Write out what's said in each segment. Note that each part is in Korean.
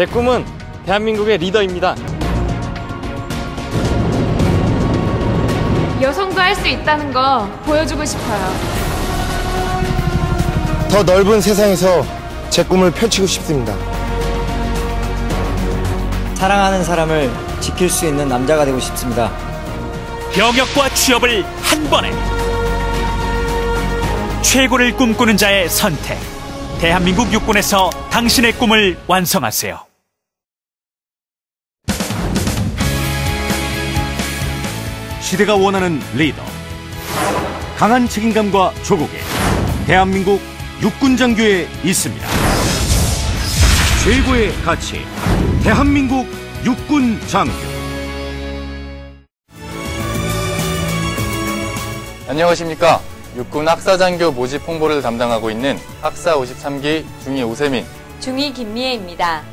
제 꿈은 대한민국의 리더입니다. 여성도 할 수 있다는 거 보여주고 싶어요. 더 넓은 세상에서 제 꿈을 펼치고 싶습니다. 사랑하는 사람을 지킬 수 있는 남자가 되고 싶습니다. 병역과 취업을 한 번에 최고를 꿈꾸는 자의 선택 대한민국 육군에서 당신의 꿈을 완성하세요. 시대가 원하는 리더 강한 책임감과 조국에 대한민국 육군 장교에 있습니다. 최고의 가치 대한민국 육군 장교 안녕하십니까. 육군 학사장교 모집 홍보를 담당하고 있는 학사 53기 중위 오세민. 중위 김미애입니다.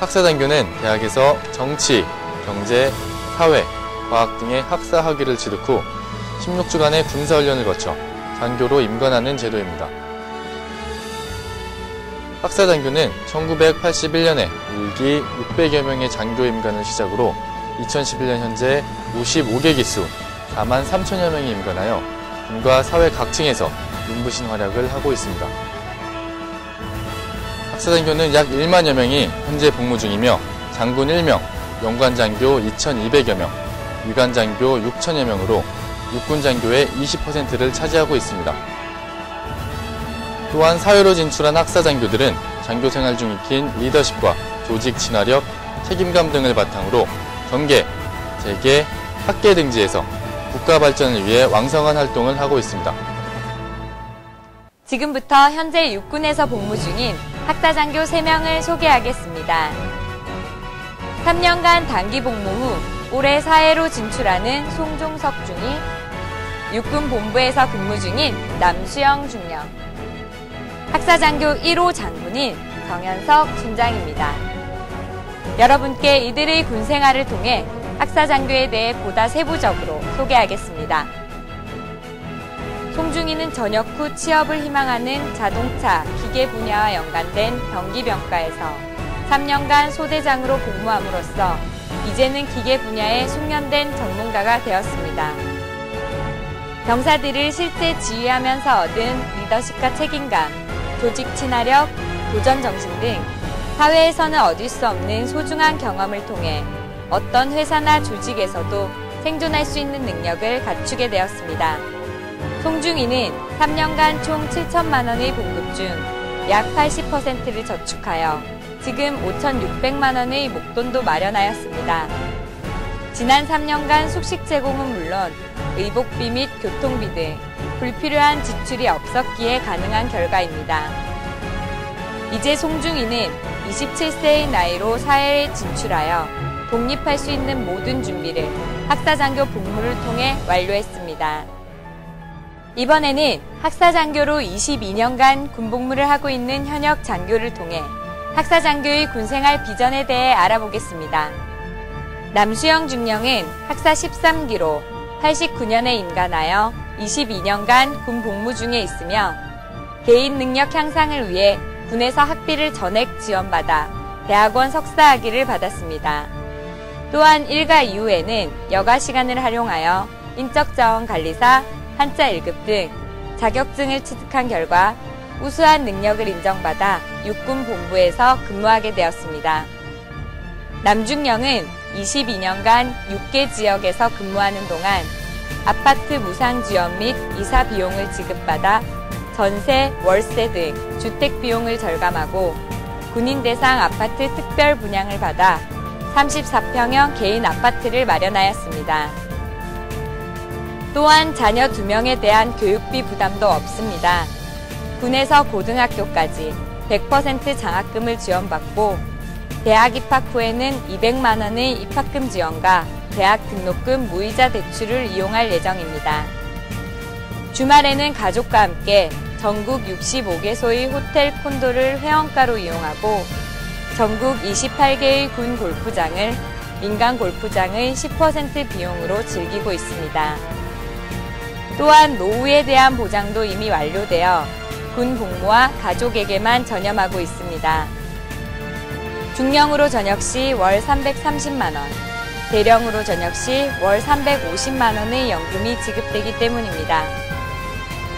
학사장교는 대학에서 정치, 경제, 사회, 과학 등의 학사 학위를 취득 후 16주간의 군사훈련을 거쳐 장교로 임관하는 제도입니다. 학사 장교는 1981년에 일기 600여 명의 장교 임관을 시작으로 2011년 현재 55개 기수 4만 3천여 명이 임관하여 군과 사회 각층에서 눈부신 활약을 하고 있습니다. 학사 장교는 약 1만여 명이 현재 복무 중이며 장군 1명, 영관장교 2,200여 명, 위관 장교 6천여 명으로 육군 장교의 20%를 차지하고 있습니다. 또한 사회로 진출한 학사 장교들은 장교 생활 중 익힌 리더십과 조직 친화력, 책임감 등을 바탕으로 경계, 재계, 학계 등지에서 국가 발전을 위해 왕성한 활동을 하고 있습니다. 지금부터 현재 육군에서 복무 중인 학사 장교 3명을 소개하겠습니다. 3년간 단기 복무 후 올해 사회로 진출하는 송종석 중위, 육군 본부에서 근무 중인 남수영 중령, 학사장교 1호 장군인 정현석 준장입니다. 여러분께 이들의 군 생활을 통해 학사장교에 대해 보다 세부적으로 소개하겠습니다. 송중이는 전역 후 취업을 희망하는 자동차, 기계 분야와 연관된 병기병과에서 3년간 소대장으로 복무함으로써 이제는 기계 분야에 숙련된 전문가가 되었습니다. 병사들을 실제 지휘하면서 얻은 리더십과 책임감, 조직 친화력, 도전 정신 등 사회에서는 얻을 수 없는 소중한 경험을 통해 어떤 회사나 조직에서도 생존할 수 있는 능력을 갖추게 되었습니다. 송중이는 3년간 총 7천만 원의 봉급 중 약 80%를 저축하여 지금 5,600만 원의 목돈도 마련하였습니다. 지난 3년간 숙식 제공은 물론 의복비 및 교통비 등 불필요한 지출이 없었기에 가능한 결과입니다. 이제 송중이는 27세의 나이로 사회에 진출하여 독립할 수 있는 모든 준비를 학사장교 복무를 통해 완료했습니다. 이번에는 학사장교로 22년간 군복무를 하고 있는 현역 장교를 통해 학사 장교의 군생활 비전에 대해 알아보겠습니다. 남수영 중령은 학사 13기로 89년에 임관하여 22년간 군 복무 중에 있으며 개인 능력 향상을 위해 군에서 학비를 전액 지원받아 대학원 석사학위를 받았습니다. 또한 일가 이후에는 여가 시간을 활용하여 인적자원관리사, 한자 1급 등 자격증을 취득한 결과 우수한 능력을 인정받아 육군 본부에서 근무하게 되었습니다. 남중령은 22년간 6개 지역에서 근무하는 동안 아파트 무상 지원 및 이사 비용을 지급받아 전세, 월세 등 주택 비용을 절감하고 군인 대상 아파트 특별 분양을 받아 34평형 개인 아파트를 마련하였습니다. 또한 자녀 두 명에 대한 교육비 부담도 없습니다. 군에서 고등학교까지 100% 장학금을 지원받고 대학 입학 후에는 200만 원의 입학금 지원과 대학 등록금 무이자 대출을 이용할 예정입니다. 주말에는 가족과 함께 전국 65개소의 호텔 콘도를 회원가로 이용하고 전국 28개의 군 골프장을 민간 골프장의 10% 비용으로 즐기고 있습니다. 또한 노후에 대한 보장도 이미 완료되어 군 복무와 가족에게만 전념하고 있습니다. 중령으로 전역 시 월 330만 원, 대령으로 전역 시 월 350만 원의 연금이 지급되기 때문입니다.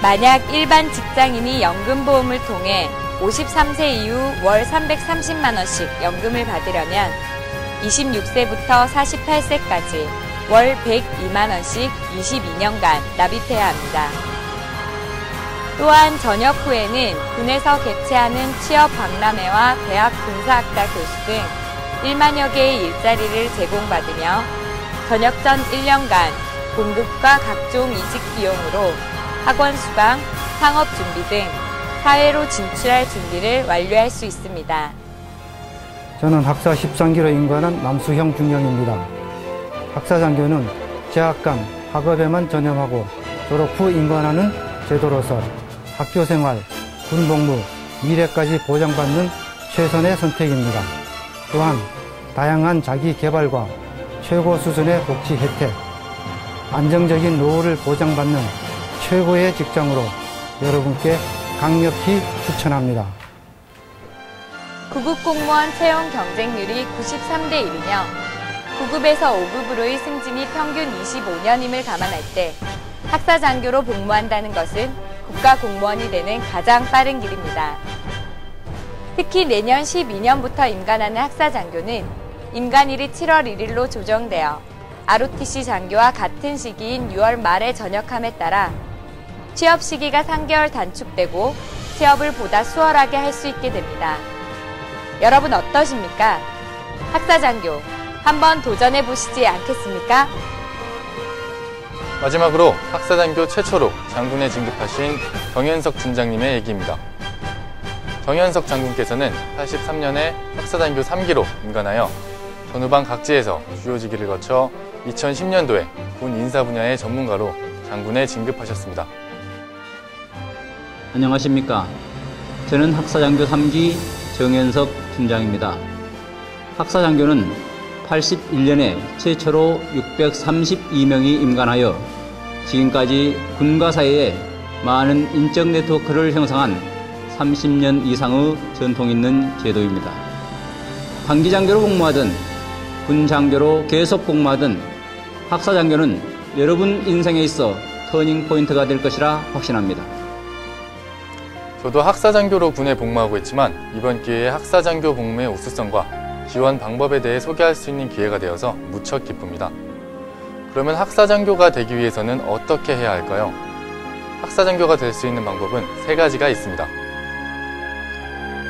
만약 일반 직장인이 연금보험을 통해 53세 이후 월 330만 원씩 연금을 받으려면 26세부터 48세까지 월 102만 원씩 22년간 납입해야 합니다. 또한 전역 후에는 군에서 개최하는 취업 박람회와 대학 군사학과 교수 등 1만여 개의 일자리를 제공받으며 전역 전 1년간 공급과 각종 이직 비용으로 학원 수강, 상업 준비 등 사회로 진출할 준비를 완료할 수 있습니다. 저는 학사 13기로 임관한 남수형 중령입니다. 학사 장교는 재학관, 학업에만 전념하고 졸업 후 임관하는 제도로서 학교 생활, 군 복무, 미래까지 보장받는 최선의 선택입니다. 또한 다양한 자기 개발과 최고 수준의 복지 혜택, 안정적인 노후를 보장받는 최고의 직장으로 여러분께 강력히 추천합니다. 구급 공무원 채용 경쟁률이 93대 1이며 구급에서 5급으로의 승진이 평균 25년임을 감안할 때 학사 장교로 복무한다는 것은 국가 공무원이 되는 가장 빠른 길입니다. 특히 내년 12년부터 임관하는 학사 장교는 임관일이 7월 1일로 조정되어 ROTC 장교와 같은 시기인 6월 말에 전역함에 따라 취업 시기가 3개월 단축되고 취업을 보다 수월하게 할 수 있게 됩니다. 여러분 어떠십니까? 학사 장교 한번 도전해 보시지 않겠습니까? 마지막으로 학사장교 최초로 장군에 진급하신 정현석 중장님의 얘기입니다. 정현석 장군께서는 83년에 학사장교 3기로 임관하여 전후방 각지에서 주요 직위를 거쳐 2010년도에 군 인사 분야의 전문가로 장군에 진급하셨습니다. 안녕하십니까. 저는 학사장교 3기 정현석 팀장입니다. 학사장교는 81년에 최초로 632명이 임관하여 지금까지 군과 사회에 많은 인적 네트워크를 형성한 30년 이상의 전통 있는 제도입니다. 단기장교로 복무하든 군장교로 계속 복무하든 학사장교는 여러분 인생에 있어 터닝 포인트가 될 것이라 확신합니다. 저도 학사장교로 군에 복무하고 있지만 이번 기회에 학사장교 복무의 우수성과 지원 방법에 대해 소개할 수 있는 기회가 되어서 무척 기쁩니다. 그러면 학사장교가 되기 위해서는 어떻게 해야 할까요? 학사장교가 될 수 있는 방법은 세 가지가 있습니다.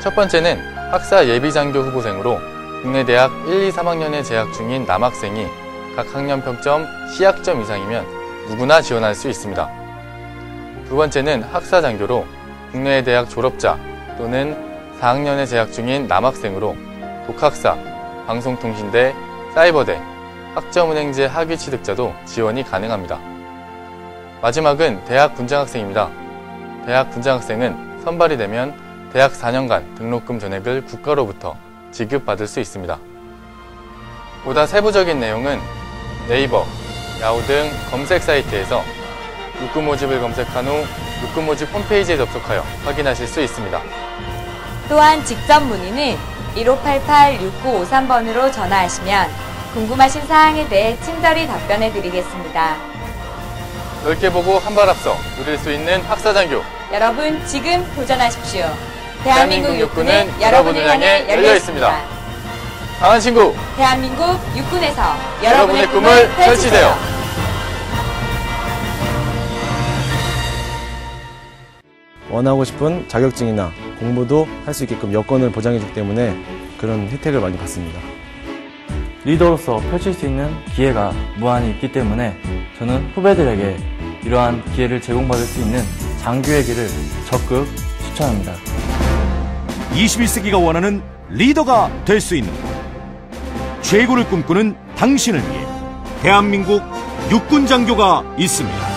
첫 번째는 학사 예비장교 후보생으로 국내 대학 1, 2, 3학년에 재학 중인 남학생이 각 학년 평점 C학점 이상이면 누구나 지원할 수 있습니다. 두 번째는 학사 장교로 국내 대학 졸업자 또는 4학년에 재학 중인 남학생으로 독학사, 방송통신대, 사이버대, 학점은행제 학위 취득자도 지원이 가능합니다. 마지막은 대학 군장학생입니다. 대학 군장학생은 선발이 되면 대학 4년간 등록금 전액을 국가로부터 지급받을 수 있습니다. 보다 세부적인 내용은 네이버, 야후 등 검색 사이트에서 육군 모집을 검색한 후 육군 모집 홈페이지에 접속하여 확인하실 수 있습니다. 또한 직접 문의는 1588-6953번으로 전화하시면 궁금하신 사항에 대해 친절히 답변해 드리겠습니다. 넓게 보고 한 발 앞서 누릴 수 있는 학사장교. 여러분 지금 도전하십시오. 대한민국 육군은 여러분을 향해 열려 있습니다. 강한 친구, 대한민국 육군에서 여러분의 꿈을 펼치세요. 원하고 싶은 자격증이나 공부도 할 수 있게끔 여건을 보장해주기 때문에 그런 혜택을 많이 받습니다. 리더로서 펼칠 수 있는 기회가 무한히 있기 때문에 저는 후배들에게 이러한 기회를 제공받을 수 있는 장교의 길을 적극 추천합니다. 21세기가 원하는 리더가 될 수 있는 곳. 최고를 꿈꾸는 당신을 위해 대한민국 육군 장교가 있습니다.